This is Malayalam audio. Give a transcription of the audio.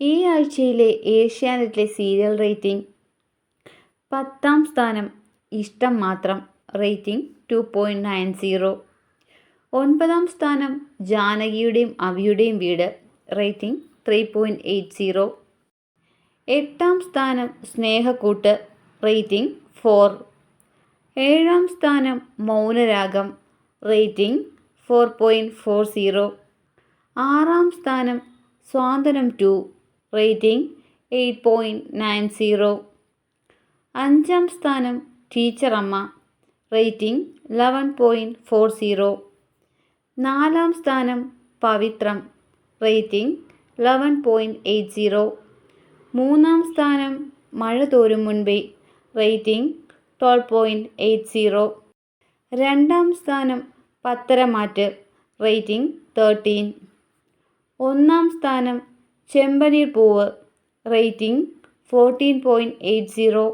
ഈ ആഴ്ചയിലെ ഏഷ്യാനെറ്റിലെ സീരിയൽ റേറ്റിംഗ് പത്താം സ്ഥാനം ഇഷ്ടം മാത്രം rating two point nine zero. ഒൻപതാം സ്ഥാനം ജാനകിയുടെയും അവിയുടെയും വീട് rating three point eight zero. എട്ടാം സ്ഥാനം സ്നേഹക്കൂട്ട് റേറ്റിംഗ് ഫോർ. ഏഴാം സ്ഥാനം Mounaragam rating four point four zero. ആറാം സ്ഥാനം സ്വാതനം two rating eight point nine zero. അഞ്ചാം സ്ഥാനം ടീച്ചറമ്മ rating eleven point four zero. നാലാം സ്ഥാനം Pavithram rating eleven point eight zero. മൂന്നാം സ്ഥാനം Mazha Thorum Munpe rating twelve point eight zero. രണ്ടാം സ്ഥാനം പത്തരമാറ്റ് റേറ്റിംഗ് തേർട്ടീൻ. ഒന്നാം സ്ഥാനം Chembaneer Poovu rating fourteen point eight zero